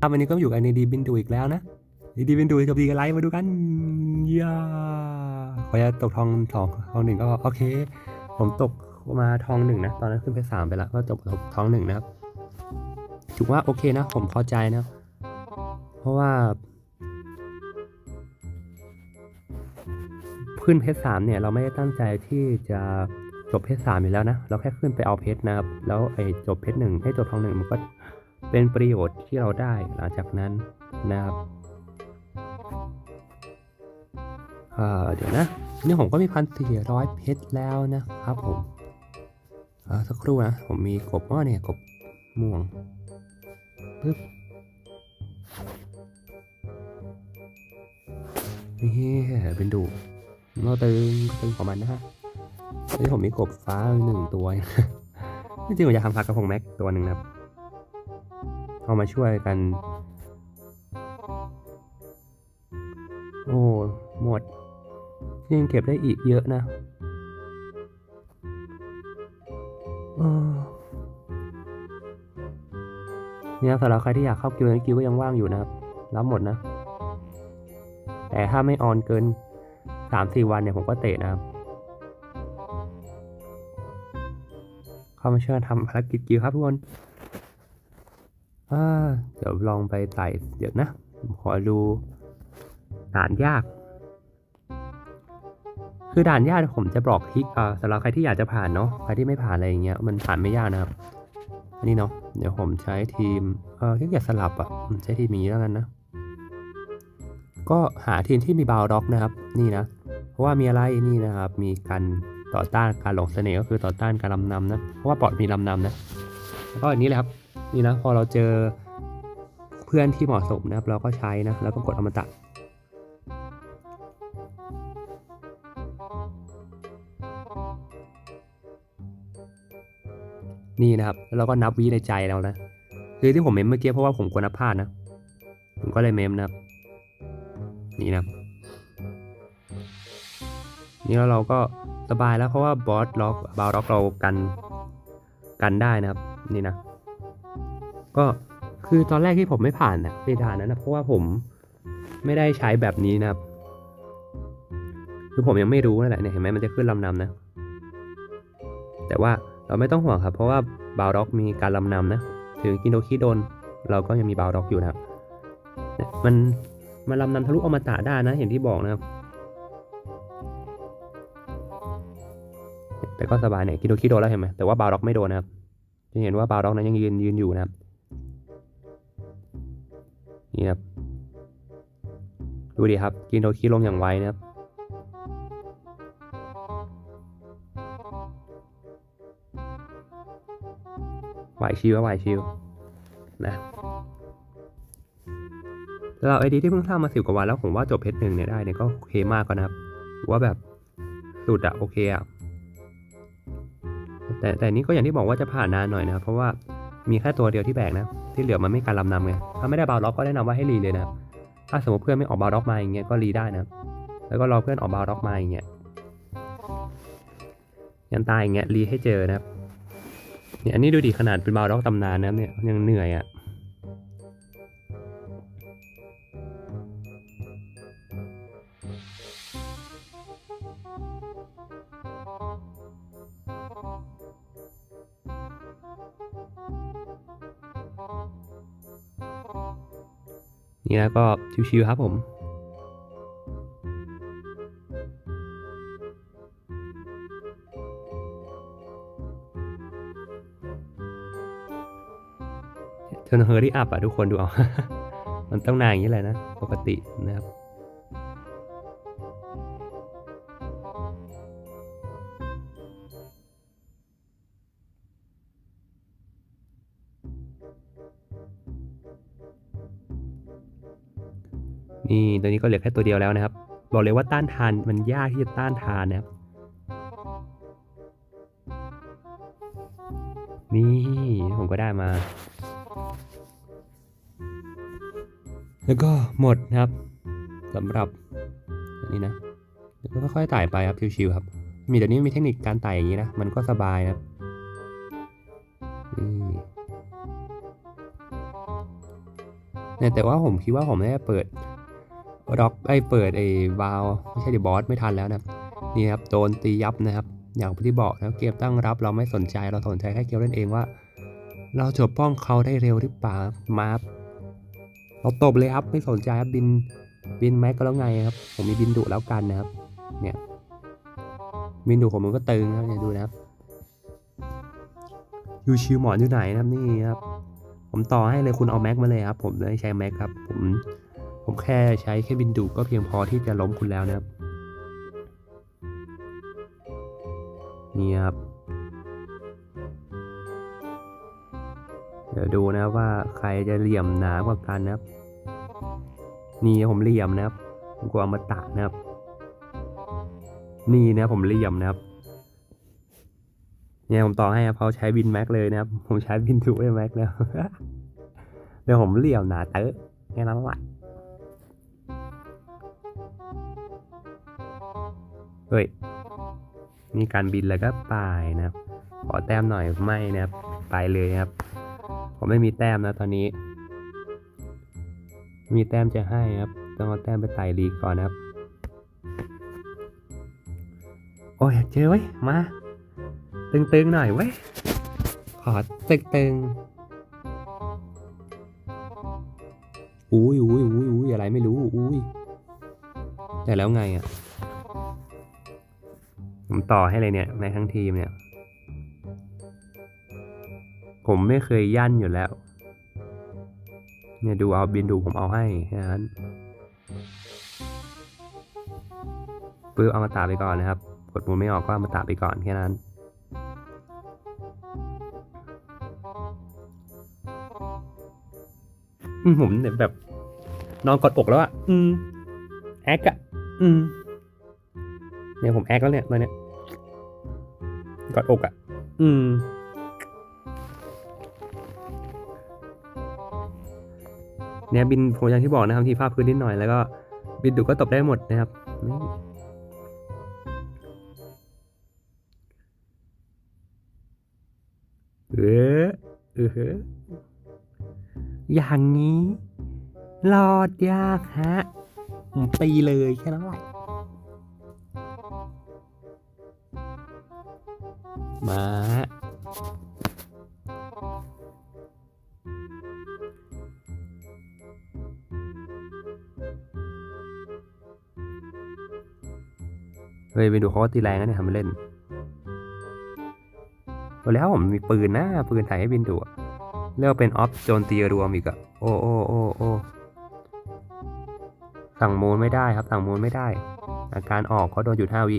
ครับวันนี้ก็อยู่กันในดีบินดูอีกแล้วนะดีบินดูกับดีกันไลฟ์มาดูกันย่าขอจะตกทองสองทองหนึ่งก็โอเค ผมตกมาทองหนึ่งนะ ตอนนั้นขึ้นไปสามไปแล้ว ก็ตกทองหนึ่งนะครับถือว่าโอเคนะ ผมพอใจนะ เพราะว่าขึ้นเพชรสามเนี่ยเราไม่ได้ตั้งใจที่จะจบเพชรสามอยู่แล้วนะ เราแค่ขึ้นไปเอาเพชรนะครับ แล้วไอ้จบเพชรหนึ่งให้จบทองหนึ่งมันก็ เป็นประโยชน์ที่เราได้หลังจากนั้นนะครับเดี๋ยวนะนี่ผมก็มีพันสี่ร้อยเพชรแล้วนะครับผมอ่าสักครู่นะ ผมมีกบอ้อเนี่ยกบม่วงปึ๊บนี่เป็นดูเราตึงตึงของมันนะฮะนี่ผมมีกบฟ้าหนึ่งตัวจริงๆผมอยากทำปลากระพงแม็กตัวหนึ่งนะครับ เอามาช่วยกัน โอ้หมดยังเก็บได้อีกเยอะนะเนี่ยสำหรับใครที่อยากเข้ากิวในกิวก็ยังว่างอยู่นะครับ รับหมดนะ แต่ถ้าไม่ออนเกินสามสี่วันเนี่ยผมก็เตะนะครับ เข้ามาช่วยทำภารกิจกิวครับทุกคน เดี๋ยวลองไปไต่เดี๋ยวนะ ขอดูด่านยาก คือด่านยากผมจะบอกทิกอ่สำหรับใครที่อยากจะผ่านเนาะ ใครที่ไม่ผ่านอะไรอย่างเงี้ย มันผ่านไม่ยากนะครับ อันนี้เนาะ เดี๋ยวผมใช้ทีม เออที่อยากสลับอะใช้ทีมนี้แล้วกันนะ ก็หาทีมที่มีบาวด็อกนะครับ นี่นะ เพราะว่ามีอะไรนี่นะครับ มีการต่อต้านการหลงเสน่ห์ก็คือต่อต้านการลำนำนะ เพราะว่าปอดมีลำนำนะแล้วก็อันนี้เลยครับ นี่นะพอเราเจอเพื่อนที่เหมาะสมนะครับ เราก็ใช้นะ แล้วก็กดอมตะนี่นะครับแล้วเราก็นับวิในใจเรานะคือที่ผมเมมเมื่อกี้เพราะว่าผมกลัวนับพลาดนะ ผมก็เลยเมมนะครับ นี่นะนี่แล้วเราก็สบายแล้วเพราะว่าบอสล็อกบาวล็อกเรากันกันได้นะครับ นี่นะ ก็คือตอนแรกที่ผมไม่ผ่านนะในด่านนั้นนะเพราะว่าผมไม่ได้ใช้แบบนี้นะครับ คือผมยังไม่รู้นั่นแหละเนี่ยเห็นไหมมันจะขึ้นลำนำนะ แต่ว่าเราไม่ต้องห่วงครับ เพราะว่าบาวด็อกมีการลำนำนะ ถึงกินโดคิโดน เราก็ยังมีบาวด็อกอยู่นะครับเนี่ยมันมันลำนำทะลุอมตะได้นะอย่างที่บอกนะครับ แต่ก็สบายเนี่ยกินโดคิโดนแล้วเห็นไหมแต่ว่าบาวด็อกไม่โดนนะครับจะเห็นว่าบาวด็อกนั้นยังยืนยืนอยู่นะครับ นี่ครับ ดูดิครับ กินโดคิลงอย่างไวนะครับ ไหวชิวอะไหวชิวนะสำหรับไอดีที่เพิ่งทำมาสิบกว่าวันแล้วผมว่าจบเพชรหนึ่งเนี่ยได้เนี่ยก็โอเคมากกว่านะครับถือว่าแบบสุดอะโอเคอะแต่แต่นี้ก็อย่างที่บอกว่าจะผ่านนานหน่อยนะครับ เพราะว่ามีแค่ตัวเดียวที่แบกนะ ที่เหลือมันไม่การลำนำไงถ้าไม่ได้บาวล็อกก็แนะนำว่าให้รีเลยนะครับถ้าสมมติเพื่อนไม่ออกบาวล็อกมาอย่างเงี้ยก็รีได้นะแล้วก็รอเพื่อนออกบาวล็อกมาอย่างเงี้ยยันตายอย่างเงี้ยรีให้เจอนะครับเนี่ยอันนี้ดูดิขนาดเป็นบาวล็อกตำนานนะเนี่ยยังเหนื่อยอะ่ะ นี่นะก็ชิวๆครับผมเทอร์เฮอรี่อัพอะทุกคนดูเอา มันต้องนานอย่างนี้แหละนะ ปกตินะครับ นี่ตัวนี้ก็เหลือแค่ตัวเดียวแล้วนะครับ บอกเลยว่าต้านทานมันยากที่จะต้านทานนะครับ นี่ผมก็ได้มา แล้วก็หมดนะครับสำหรับอันนี้นะแล้วก็ค่อยๆไต่ไปครับชิวๆครับ มีเดี๋ยวนี้มีเทคนิคการไต่อย่างนี้นะมันก็สบายนะครับนี่เนี่ยแต่ว่าผมคิดว่าผมได้เปิด ด็อกไอยเปิดไอ้วาลไม่ใช่ดิบอสไม่ทันแล้วนะนี่ครับโดนตียับนะครับอย่างที่บอกนะเกมตั้งรับเราไม่สนใจเราสนใจแค่เกมเล่นเองว่า เราจะป้องเขาได้เร็วหรือเปล่ามารับเราตบเลยครับไม่สนใจครับบินบินแม็กก็แล้วไงครับ ผมมีบินดุแล้วกันนะครับ เนี่ยบินดุของมันก็ตึงนะครับเนี่ยดูนะครับยูชิวหมอนอยู่ไหนนะครับนี่ครับ ผมต่อให้เลยคุณเอาแม็กมาเลยครับ ผมไม่ใช้แม็กครับ ผม ผมแค่ใช้แค่บินดุก็เพียงพอที่จะล้มคุณแล้วนะครับ นี่ครับ เดี๋ยวดูนะว่าใครจะเหลี่ยมหนากว่ากันนะครับ นี่ผมเหลี่ยมนะครับกลัวอมาตะนะครับ นี่นะผมเหลี่ยมนะครับเนี่ยผมต่อให้ครับเขาใช้บินแม็กเลยนะครับ ผมใช้บินทูไอ้แม็กแล้ว เดี๋ยวผมเหลี่ยมหนาเตอะแค่นั้นแหละ เฮ้ยมีการบินแล้วก็ไปนะครับ ขอแต้มหน่อยไม่นะครับ ไปเลยนะครับ ผมไม่มีแต้มนะตอนนี้ มีแต้มจะให้ครับ ต้องเอาแต้มไปไต่ลีกก่อนนะครับ โอ้ยเจอไว้ยมา ตึงๆหน่อยเว้ย ขอตึงๆอุ้ยอุ้ยอุ้ยอุ้ยอะไรไม่รู้ อุ้ยแต่แล้วไงอะ ผมต่อให้เลยเนี่ยในทั้งทีมเนี่ย ผมไม่เคยยั่นอยู่แล้ว เนี่ยดูเอาบินดูผมเอาให้แค่นั้นปื้อเอามาตาไปก่อนนะครับ กดมูลไม่ออกก็เอามาตาไปก่อนแค่นั้นผมเนี่ยแบบ นอนกอดอกแล้วอะ อืมแอคอะอืม เนี่ยผมแอคแล้วเนี่ยตอนเนี้ยกอดอกอะอืม เนี่ยบินผมอย่างที่บอกนะครับที่ภาพพื้นนิดหน่อยแล้วก็บินดุก็ตบได้หมดนะครับเออเอออย่างนี้ รอดยากฮะผมตีเลยแค่นั้นแหละ มาเฮ้ยไปดูเขาก็ตีแรงนะเนี่ยทำเล่นตัวแล้วผมมีปืนนะปืนถ่ายให้บินดูเรียกว่าเป็นออฟโจนตีรวมอีกอะโอ้โอ้โอ้โอ้สั่งโมนไม่ได้ครับสั่งโมนไม่ได้ อาการออกเขาโดนหยุดห้าวิ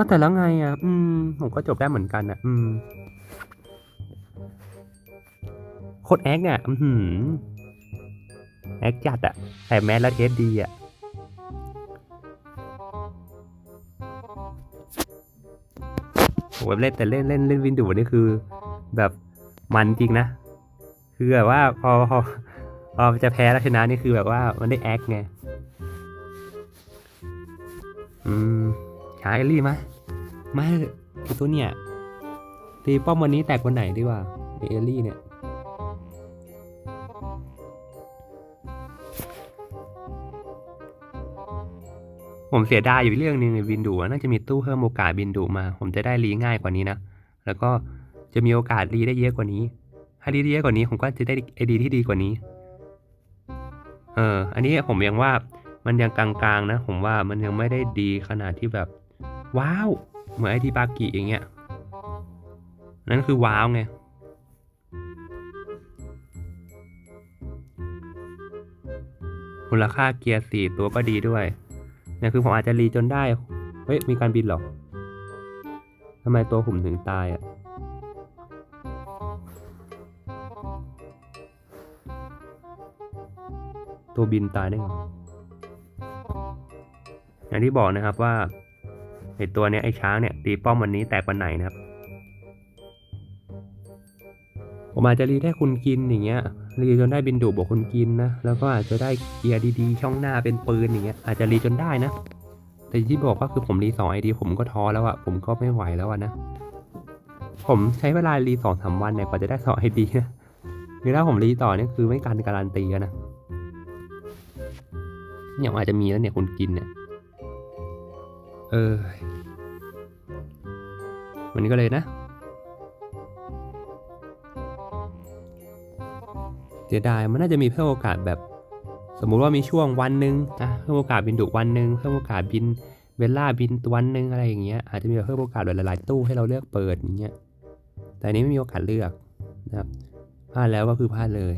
เอ้าแต่แล้วไงอะ อืม ผมก็จบได้เหมือนกันอะ อืมโคตรแอคเนี่ย อือหือแอคจัดอะ แต่แมสแล้วเทสดีอะ ผมเล่นแต่เล่นเล่นเล่นวินดูนี่คือ แบบมันจริงนะ คือแบบว่าพอพอพอจะแพ้แล้วชนะนี่คือแบบว่ามันได้แอคไง อืม หาเอลลี่มามาเถอะไอ้ตัวเนี่ยตีป้อมวันนี้แตกวันไหนดีว่าไอเอลลี่เนี่ยผมเสียดายอยู่เรื่องหนึงบินดูน่าจะมีตู้เพิ่มโอกาสบินดูมา ผมจะได้รีง่ายกว่านี้นะ แล้วก็จะมีโอกาสรีได้เยอะกว่านี้ ถ้ารีได้เยอะกว่านี้ผมก็จะได้ไอดีที่ดีกว่านี้ เออ อันนี้ผมยังว่ามันยังกลางๆนะ ผมว่ามันยังไม่ได้ดีขนาดที่แบบ ว้าว เหมือนไอทีบากิอย่างเงี้ย นั่นคือว้าวไง มูลค่าเกียร์สี่ตัวก็ดีด้วยเนี่ยคือผมอาจจะรีจนได้ เฮ้ย มีการบินหรอทำไมตัวผมถึงตายอะตัวบินตายได้ไงอย่างที่บอกนะครับว่า ไอตัวเนี้ยไอช้างเนี่ยตีป้อมวันนี้แตกวันไหนนะครับ ผมอาจจะรีได้คุณกินอย่างเงี้ยรีจนได้บินดูบอกคุณกินนะแล้วก็อาจจะได้เกียร์ดีๆช่องหน้าเป็นปืนอย่างเงี้ยอาจจะรีจนได้นะ แต่ที่บอกว่าคือผมรีสองไอดีผมก็ท้อแล้วอะผมก็ไม่ไหวแล้วอะนะ ผมใช้เวลารีสองสามวันเนี่ยกว่าจะได้สองไอดีนะคือถ้าผมรีต่อเนี่ยคือไม่การการันตีนะเนี่ยอาจจะมีแล้วเนี่ยคนกินเนี่ย เออวันก็เลยนะเสียดายมันน่าจะมีเพิ่มโอกาสแบบ สมมุติว่ามีช่วงวันหนึ่งนะเพิ่มโอกาสบินดุวันหนึ่งเพิ่มโอกาสบินเวลลาบินวันหนึ่งอะไรอย่างเงี้ยอาจจะมีเพิ่มโอกาสหลายๆตู้ให้เราเลือกเปิดอย่างเงี้ยแต่นี้ไม่มีโอกาสเลือกนะครับพลาดแล้วก็คือพลาดเลย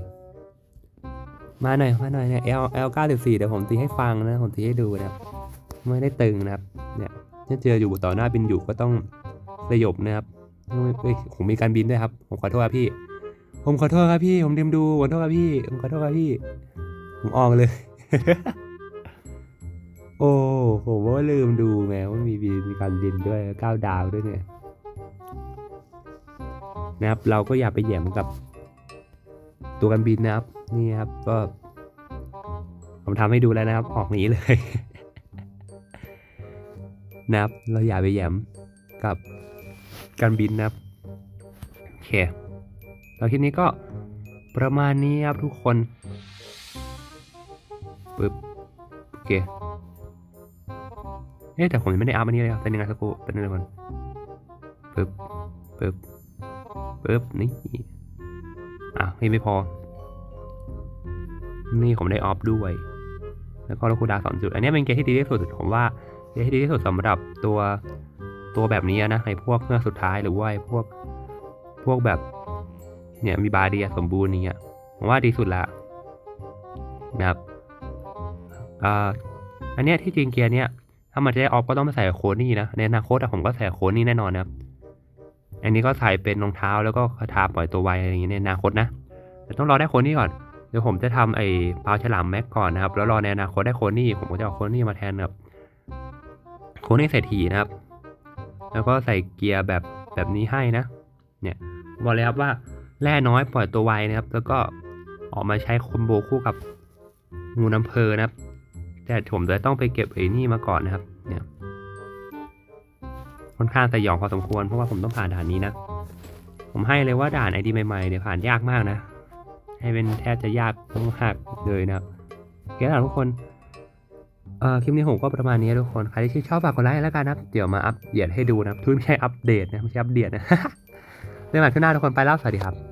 มาหน่อยมาหน่อยเนี่ย L L 94เดี๋ยวผมตีให้ฟังนะผมตีให้ดูนะครับไม่ได้ตึงนะครับ ถ้าเจออยู่ต่อหน้าบินอยู่ก็ต้องสยบนะครับเอ้ยผมมีการบินด้วยครับ ผมขอโทษครับพี่ ผมขอโทษครับพี่ ผมลืมดูขอโทษครับพี่ ผมขอโทษครับพี่ ผมออกเลย โอ้ผมว่าลืมดูแม้ว่ามีบินมีการบินด้วยก้าวดาวด้วยเนี่ยนะครับ เราก็อย่าไปแหยมกับ ตัวการบินนะครับ นี่ครับ ก็ผมทำให้ดูแล้วนะครับ ออกหนีเลย นะครับเราอย่าไปแยมกับการบินนะครับโอเคแล้วคลิปนี้ก็ประมาณนี้ครับทุกคนปึ๊บโอเคเอ๊แต่ผมยังไม่ได้อัพอันนี้เลยครับเป็นยังไงสักครู่เป็นยังไงก่อนปึ๊บปึ๊บปึ๊บนี่อะนี่ไม่พอ นี่ผมได้ออฟด้วย แล้วก็ลูกคูดาสองจุด อันนี้เป็นเกมที่ดีที่สุดผมว่า เกมที่ดีที่สุดสำหรับตัวตัวแบบนี้นะในพวกเครื่องสุดท้ายหรือว่าไอ้พวกพวกแบบเนี่ยมีบาเดียสมบูรณ์อย่ผมว่าดีสุดละนะครับอ่าอันเนี้ยที่จริงเกียร์เนี้ยถ้ามันจะได้ออฟก็ต้องมาใส่โคนี่นะในอนาคตผมก็ใส่โคนี่แน่นอนนะครับ อันนี้ก็ใส่เป็นรองเท้าแล้วก็คาถาปล่อยตัวไวอะไรอย่างเงี้ยในอนาคตนะแต่ต้องรอได้โคนี่ก่อนเดี๋ยวผมจะทำไอ้ปลาฉลามแม็กก่อนนะครับ แล้วรอในอนาคตได้โคนี่ผมก็จะเอาโคนี่มาแทนกับ โคนี่เศรษฐีนะครับ แล้วก็ใส่เกียร์แบบแบบนี้ให้นะ เนี่ยบอกเลยครับว่าแร่น้อยปล่อยตัวไวนะครับ แล้วก็ออกมาใช้คอมโบคู่กับงูน้ำเพอนะครับ แต่ผมจะต้องไปเก็บไอ้นี่มาก่อนนะครับ เนี่ยค่อนข้างแต่หยองพอสมควรเพราะว่าผมต้องผ่านด่านนี้นะ ผมให้เลยว่าด่านไอดีใหม่ๆเนี่ยวผ่านยากมากนะ ให้เป็นแทบจะยากมากเลยนะครับโอเคแล้วทุกคน เอ่อคลิปนี้ผมก็ประมาณนี้ทุกคน ใครที่ชอบฝากกดไลค์แล้วกันนะเดี๋ยวมาอัปเดตให้ดูนะทุกไม่ใช่อัปเดตนะไม่ใช่อัปเดตนะเรื่องใหม่ขึ้นหน้าทุกคนไปแล้วสวัสดีครับ